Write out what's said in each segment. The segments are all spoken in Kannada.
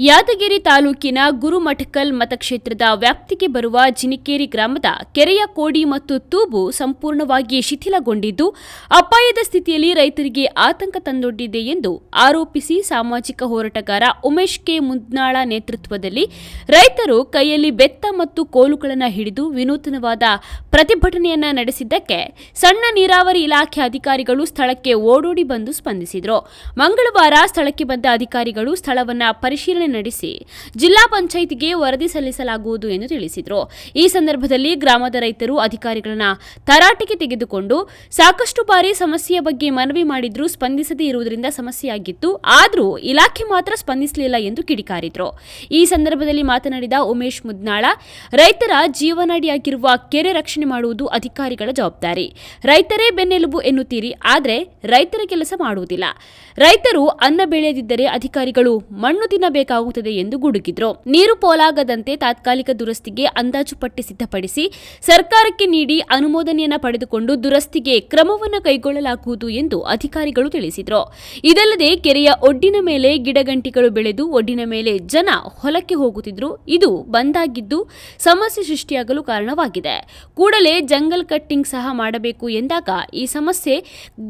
ಯಾದಗಿರಿ ತಾಲೂಕಿನ ಗುರುಮಠಕಲ್ ಮತಕ್ಷೇತ್ರದ ವ್ಯಾಪ್ತಿಗೆ ಬರುವ ಜಿನಿಕೇರಿ ಗ್ರಾಮದ ಕೆರೆಯ ಕೋಡಿ ಮತ್ತು ತೂಬು ಸಂಪೂರ್ಣವಾಗಿ ಶಿಥಿಲಗೊಂಡಿದ್ದು, ಅಪಾಯದ ಸ್ಥಿತಿಯಲ್ಲಿ ರೈತರಿಗೆ ಆತಂಕ ತಂದೊಡ್ಡಿದೆ ಎಂದು ಆರೋಪಿಸಿ ಸಾಮಾಜಿಕ ಹೋರಾಟಗಾರ ಉಮೇಶ್ ಕೆ. ಮುದ್ನಾಳ ನೇತೃತ್ವದಲ್ಲಿ ರೈತರು ಕೈಯಲ್ಲಿ ಬೆತ್ತ ಮತ್ತು ಕೋಲುಗಳನ್ನು ಹಿಡಿದು ವಿನೂತನವಾದ ಪ್ರತಿಭಟನೆಯನ್ನ ನಡೆಸಿದ್ದಕ್ಕೆ ಸಣ್ಣ ನೀರಾವರಿ ಇಲಾಖೆ ಅಧಿಕಾರಿಗಳು ಸ್ಥಳಕ್ಕೆ ಓಡೋಡಿ ಬಂದು ಸ್ಪಂದಿಸಿದರು. ಮಂಗಳವಾರ ಸ್ಥಳಕ್ಕೆ ಬಂದ ಅಧಿಕಾರಿಗಳು ಸ್ಥಳವನ್ನ ಪರಿಶೀಲನೆ ನಡೆಸಿ ಜಿಲ್ಲಾ ಪಂಚಾಯಿತಿಗೆ ವರದಿ ಸಲ್ಲಿಸಲಾಗುವುದು ಎಂದು ತಿಳಿಸಿದರು. ಈ ಸಂದರ್ಭದಲ್ಲಿ ಗ್ರಾಮದ ರೈತರು ಅಧಿಕಾರಿಗಳನ್ನ ತರಾಟೆಗೆ ತೆಗೆದುಕೊಂಡು ಸಾಕಷ್ಟು ಬಾರಿ ಸಮಸ್ಯೆಯ ಬಗ್ಗೆ ಮನವಿ ಮಾಡಿದ್ರೂ, ಸ್ಪಂದಿಸದೇ ಇರುವುದರಿಂದ ಸಮಸ್ಯೆಯಾಗಿತ್ತು. ಆದರೂ ಇಲಾಖೆ ಮಾತ್ರ ಸ್ಪಂದಿಸಲಿಲ್ಲ ಎಂದು ಕಿಡಿಕಾರಿದ್ರು. ಈ ಸಂದರ್ಭದಲ್ಲಿ ಮಾತನಾಡಿದ ಉಮೇಶ್ ಮುದ್ನಾಳ, ರೈತರ ಜೀವನಾಡಿಯಾಗಿರುವ ಕೆರೆ ರಕ್ಷಣೆ ಮಾಡುವುದು ಅಧಿಕಾರಿಗಳ ಜವಾಬ್ದಾರಿ. ರೈತರೇ ಬೆನ್ನೆಲುಬು ಎನ್ನುತ್ತೀರಿ, ಆದರೆ ರೈತರ ಕೆಲಸ ಮಾಡುವುದಿಲ್ಲ. ರೈತರು ಅನ್ನ ಬೆಳೆಯದಿದ್ದರೆ ಅಧಿಕಾರಿಗಳು ಮಣ್ಣು ತಿನ್ನಬೇಕಾಗುತ್ತದೆ ಎಂದು ಗುಡುಗಿದ್ರು. ನೀರು ಪೋಲಾಗದಂತೆ ತಾತ್ಕಾಲಿಕ ದುರಸ್ತಿಗೆ ಅಂದಾಜು ಪಟ್ಟಿ ಸಿದ್ಧಪಡಿಸಿ, ಸರ್ಕಾರಕ್ಕೆ ನೀಡಿ ಅನುಮೋದನೆಯನ್ನು ಪಡೆದುಕೊಂಡು ದುರಸ್ತಿಗೆ ಕ್ರಮವನ್ನು ಕೈಗೊಳ್ಳಲಾಗುವುದು ಎಂದು ಅಧಿಕಾರಿಗಳು ತಿಳಿಸಿದರು. ಇದಲ್ಲದೆ ಕೆರೆಯ ಒಡ್ಡಿನ ಮೇಲೆ ಗಿಡಗಂಟಿಗಳು ಬೆಳೆದು ಒಡ್ಡಿನ ಮೇಲೆ ಜನ ಹೊಲಕ್ಕೆ ಹೋಗುತ್ತಿದ್ರು. ಇದು ಬಂದಾಗಿದ್ದು ಸಮಸ್ಯೆ ಸೃಷ್ಟಿಯಾಗಲು ಕಾರಣವಾಗಿದೆ. ಕೂಡಲೇ ಜಂಗಲ್ ಕಟ್ಟಿಂಗ್ ಸಹ ಮಾಡಬೇಕು ಎಂದಾಗ ಈ ಸಮಸ್ಯೆ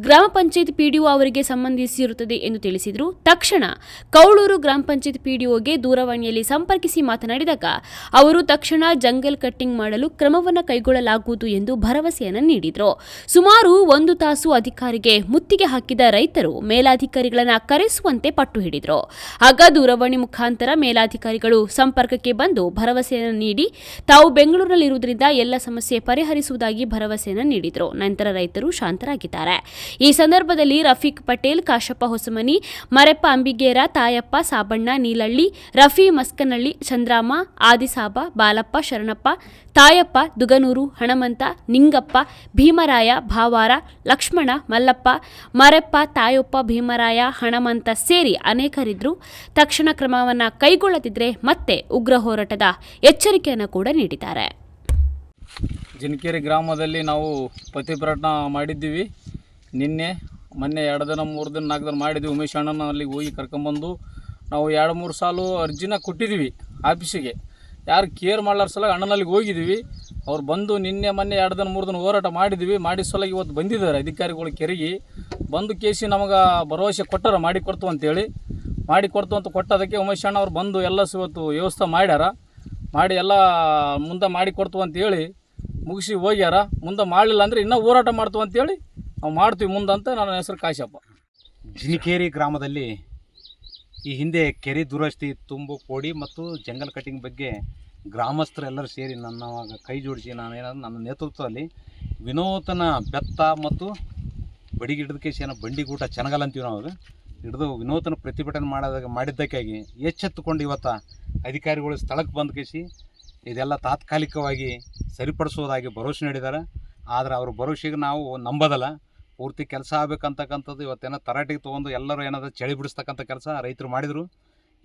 ಗ್ರಾಮ ಪಂಚಾಯತ್ ಪಿಡಿಒ ಅವರಿಗೆ ಸಂಬಂಧಿಸಿರುತ್ತದೆ ಎಂದು ತಿಳಿಸಿದರು. ತಕ್ಷಣ ಕೌಳೂರು ಗ್ರಾಮ ಪಂಚಾಯತ್ ಪಿಡಿಒಗೆ ದೂರವಾಣಿಯಲ್ಲಿ ಸಂಪರ್ಕಿಸಿ ಮಾತನಾಡಿದಾಗ ಅವರು ತಕ್ಷಣ ಜಂಗಲ್ ಕಟ್ಟಿಂಗ್ ಮಾಡಲು ಕ್ರಮವನ್ನು ಕೈಗೊಳ್ಳಲಾಗುವುದು ಎಂದು ಭರವಸೆಯನ್ನು ನೀಡಿದರು. ಸುಮಾರು ಒಂದು ತಾಸು ಅಧಿಕಾರಿಗೆ ಮುತ್ತಿಗೆ ಹಾಕಿದ ರೈತರು ಮೇಲಾಧಿಕಾರಿಗಳನ್ನ ಕರೆಸುವಂತೆ ಪಟ್ಟು ಹಿಡಿದರು. ಆಗ ದೂರವಾಣಿ ಮುಖಾಂತರ ಮೇಲಾಧಿಕಾರಿಗಳು ಸಂಪರ್ಕಕ್ಕೆ ಬಂದು ಭರವಸೆಯನ್ನು ನೀಡಿ ತಾವು ಬೆಂಗಳೂರಿನಲ್ಲಿರುವುದರಿಂದ ಎಲ್ಲ ಸಮಸ್ಯೆ ಪರಿಹರಿಸುವುದಾಗಿ ಭರವಸೆಯನ್ನು ನೀಡಿದರು. ನಂತರ ರೈತರು ಶಾಂತರಾಗಿದ್ದಾರೆ. ಈ ಸಂದರ್ಭದಲ್ಲಿ ರಫೀಕ್ ಪಟೇಲ್, ಕಾಶಪ್ಪ ಹೊಸಮನಿ, ಮರೆಪ್ಪ ಅಂಬಿಗೇರ, ತಾಯಪ್ಪ ಸಾಬಣ್ಣ, ನೀಲಳ್ಳಿ, ರಫಿ ಮಸ್ಕನಹಳ್ಳಿ ಚಂದ್ರಾಮ, ಆದಿಸಾಬ, ಬಾಲಪ್ಪ, ಶರಣಪ್ಪ, ತಾಯಪ್ಪ, ದುಗನೂರು, ಹಣಮಂತ, ನಿಂಗಪ್ಪ, ಭೀಮರಾಯ, ಭಾವಾರ, ಲಕ್ಷ್ಮಣ, ಮಲ್ಲಪ್ಪ, ಮರೆಪ್ಪ, ತಾಯಪ್ಪ, ಭೀಮರಾಯ, ಹಣಮಂತ ಸೇರಿ ಅನೇಕರಿದ್ದರು ತಕ್ಷಣ ಕ್ರಮವನ್ನು ಕೈಗೊಳ್ಳದಿದ್ದರೆ ಮತ್ತೆ ಉಗ್ರ ಹೋರಾಟದ ಎಚ್ಚರಿಕೆಯನ್ನು ಕೂಡ ನೀಡಿದ್ದಾರೆ. ಜಿನಕೇರಿ ಗ್ರಾಮದಲ್ಲಿ ನಾವು ಪ್ರತಿಭಟನಾ ಮಾಡಿದ್ದೀವಿ. ನಿನ್ನೆ, ಮೊನ್ನೆ ಎರಡು ದಿನ, ಮೂರು ದಿನ, ನಾಲ್ಕು ದಿನ ಮಾಡಿದ್ವಿ ಉಮೇಶ್ ಅಣ್ಣನ ಅಲ್ಲಿಗೆ ಹೋಗಿ ಕರ್ಕೊಂಬಂದು ನಾವು ಎರಡು, ಮೂರು ಸಾಲು ಅರ್ಜಿನ ಕೊಟ್ಟಿದ್ದೀವಿ ಆಫೀಸಿಗೆ. ಯಾರು ಕೇರ್ ಮಾಡ್ಲಾರ ಸಲ ಅಣ್ಣನಲ್ಲಿಗೆ ಹೋಗಿದ್ದೀವಿ. ಅವ್ರು ಬಂದು ನಿನ್ನೆ, ಮೊನ್ನೆ ಎರಡು ದಿನ, ಮೂರು ದಿನ ಹೋರಾಟ ಮಾಡಿದ್ವಿ ಮಾಡಿದ ಸಲ ಇವತ್ತು ಬಂದಿದ್ದಾರೆ ಅಧಿಕಾರಿಗಳು ಕೆರೆಗಿ. ಬಂದು ಕೇಸಿ ನಮಗೆ ಭರವಸೆ ಕೊಟ್ಟಾರ, ಮಾಡಿ ಕೊಡ್ತು ಅಂತೇಳಿ. ಮಾಡಿ ಕೊಡ್ತು ಅಂತ ಕೊಟ್ಟದಕ್ಕೆ ಉಮೇಶ್ ಅಣ್ಣ ಅವ್ರು ಬಂದು ಎಲ್ಲ ಇವತ್ತು ವ್ಯವಸ್ಥೆ ಮಾಡ್ಯಾರ. ಮಾಡಿ ಎಲ್ಲ ಮುಂದೆ ಮಾಡಿ ಕೊಡ್ತು ಅಂತೇಳಿ ಮುಗಿಸಿ ಹೋಗ್ಯಾರ, ಮುಂದೆ ಮಾಡಲಿಲ್ಲ ಅಂದರೆ ಇನ್ನೂ ಹೋರಾಟ ಮಾಡ್ತೀವಿ ಅಂತೇಳಿ ನಾವು ಮಾಡ್ತೀವಿ ಮುಂದೆ ಅಂತ ನನ್ನ ಹೆಸರು ಕಾಶಪ್ಪ. ಜಿನಿಕೇರಿ ಗ್ರಾಮದಲ್ಲಿ ಈ ಹಿಂದೆ ಕೆರೆ ದುರಸ್ತಿ, ತುಂಬು, ಕೋಡಿ ಮತ್ತು ಜಂಗಲ್ ಕಟಿಂಗ್ ಬಗ್ಗೆ ಗ್ರಾಮಸ್ಥರೆಲ್ಲರೂ ಸೇರಿ ನನ್ನ ಕೈ ಜೋಡಿಸಿ ನಾನು ಏನಾದ್ರು ನನ್ನ ನೇತೃತ್ವದಲ್ಲಿ ವಿನೂತನ ಬೆತ್ತ ಮತ್ತು ಬಡಿಗೆ ಹಿಡಿದಕ್ಕೆ ಬಂಡಿಗೂಟ ಚೆನ್ನಾಗಲ್ಲ ಅಂತೀವಿ ನಾವು ಹಿಡಿದು ವಿನೂತನ ಪ್ರತಿಭಟನೆ ಮಾಡೋದಾಗ ಮಾಡಿದ್ದಕ್ಕಾಗಿ ಎಚ್ಚೆತ್ತುಕೊಂಡು ಇವತ್ತು ಅಧಿಕಾರಿಗಳು ಸ್ಥಳಕ್ಕೆ ಬಂದು ಕೇಸಿ ಇದೆಲ್ಲ ತಾತ್ಕಾಲಿಕವಾಗಿ ಸರಿಪಡಿಸೋದಾಗಿ ಭರವಸೆ ನೀಡಿದ್ದಾರೆ. ಆದರೆ ಅವ್ರ ಭರವಸೆಗೆ ನಾವು ನಂಬೋದಲ್ಲ. ಪೂರ್ತಿ ಕೆಲಸ ಆಗಬೇಕಂತಕ್ಕಂಥದ್ದು ಇವತ್ತೇನೋ ತರಾಟೆಗೆ ತೊಗೊಂಡು ಎಲ್ಲರೂ ಏನಾದರೂ ಚಳಿ ಬಿಡಿಸ್ತಕ್ಕಂಥ ಕೆಲಸ ರೈತರು ಮಾಡಿದರು.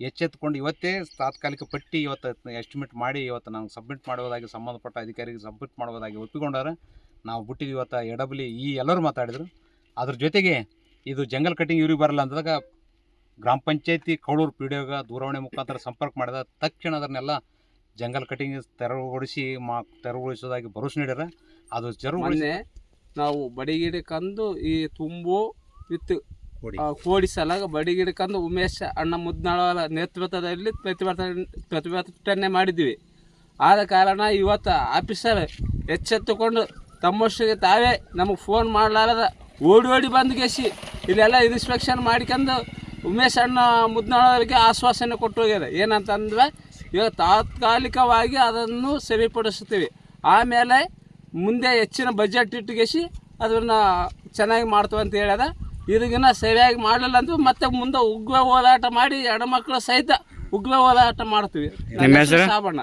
ಎಚ್ಚೆತ್ಕೊಂಡು ಇವತ್ತೇ ತಾತ್ಕಾಲಿಕ ಪಟ್ಟಿ ಇವತ್ತು ಎಸ್ಟಿಮೇಟ್ ಮಾಡಿ ಇವತ್ತು ನಾವು ಸಬ್ಮಿಟ್ ಮಾಡುವುದಾಗಿ ಸಂಬಂಧಪಟ್ಟ ಅಧಿಕಾರಿಗೆ ಸಬ್ಮಿಟ್ ಮಾಡುವುದಾಗಿ ಒಪ್ಪಿಕೊಂಡಾರೆ. ನಾವು ಬಿಟ್ಟಿದ್ದು ಇವತ್ತು ಎಡಬ್ಲಿ ಈ ಎಲ್ಲರೂ ಮಾತಾಡಿದರು. ಅದ್ರ ಜೊತೆಗೆ ಇದು ಜಂಗಲ್ ಕಟ್ಟಿಂಗ್ ಇವ್ರಿಗೆ ಬರಲ್ಲ ಅಂದಾಗ ಗ್ರಾಮ ಪಂಚಾಯತಿ ಕೌಳೂರು ಪಿ ಡಿ ದೂರವಾಣಿ ಮುಖಾಂತರ ಸಂಪರ್ಕ ಮಾಡಿದ ತಕ್ಷಣ ಅದನ್ನೆಲ್ಲ ಜಂಗಲ್ ಕಟಿಂಗ್ ತೆರವುಗೊಳಿಸಿ ಮಾ ತೆರವುಗೊಳಿಸೋದಾಗಿ ಭರವಸೆ ನೀಡ್ಯಾರ. ಅದು ಜರುಗೊಳಿಸಿ ಮೊನ್ನೆ ನಾವು ಬಡಿಗಿಡಕಂದು ಈ ತುಂಬು ವಿತ್ ಕೊಡಿ. ಆ, ಕೋಡಿ ಸಲಾಗ ಬಡಿಗಿಡಕಂದು ಉಮೇಶ್ ಅಣ್ಣ ಮುದ್ನಾಳ ನೇತೃತ್ವದಲ್ಲಿ ಪ್ರತಿಭಟನೆ ಪ್ರತಿಭಟನೆ ಮಾಡಿದ್ವಿ. ಆದ ಕಾರಣ ಇವತ್ತು ಆಫೀಸರ್ ಎಚ್ಚೆತ್ತುಕೊಂಡು ತಮ್ಮಷ್ಟಿಗೆ ತಾವೇ ನಮಗೆ ಫೋನ್ ಮಾಡಲಾರದ ಓಡಿ ಓಡಿ ಬಂದು ಗೆಸಿ ಇಲ್ಲೆಲ್ಲ ಇನ್ಸ್ಪೆಕ್ಷನ್ ಮಾಡ್ಕೊಂಡು ಉಮೇಶ್ ಅಣ್ಣ ಮುದ್ನಾಳವರಿಗೆ ಆಶ್ವಾಸನೆ ಕೊಟ್ಟು ಹೋಗ್ಯಾರ. ಏನಂತಂದ್ರೆ ಇವಾಗ ತಾತ್ಕಾಲಿಕವಾಗಿ ಅದನ್ನು ಸರಿಪಡಿಸ್ತೀವಿ ಆಮೇಲೆ ಮುಂದೆ ಹೆಚ್ಚಿನ ಬಜೆಟ್ ಇಟ್ಟುಗೆಸಿ ಅದನ್ನು ಚೆನ್ನಾಗಿ ಮಾಡ್ತೇವೆ ಅಂತ ಹೇಳ್ಯದ. ಇದಕ್ಕಿನ್ನ ಸರಿಯಾಗಿ ಮಾಡಲಿಲ್ಲ ಅಂದ್ರೆ ಮತ್ತೆ ಮುಂದೆ ಉಗ್ರ ಹೋರಾಟ ಮಾಡಿ ಹೆಣ್ಮಕ್ಳು ಸಹಿತ ಉಗ್ರ ಹೋರಾಟ ಮಾಡ್ತೀವಿ. ಸಾಬಣ್ಣ.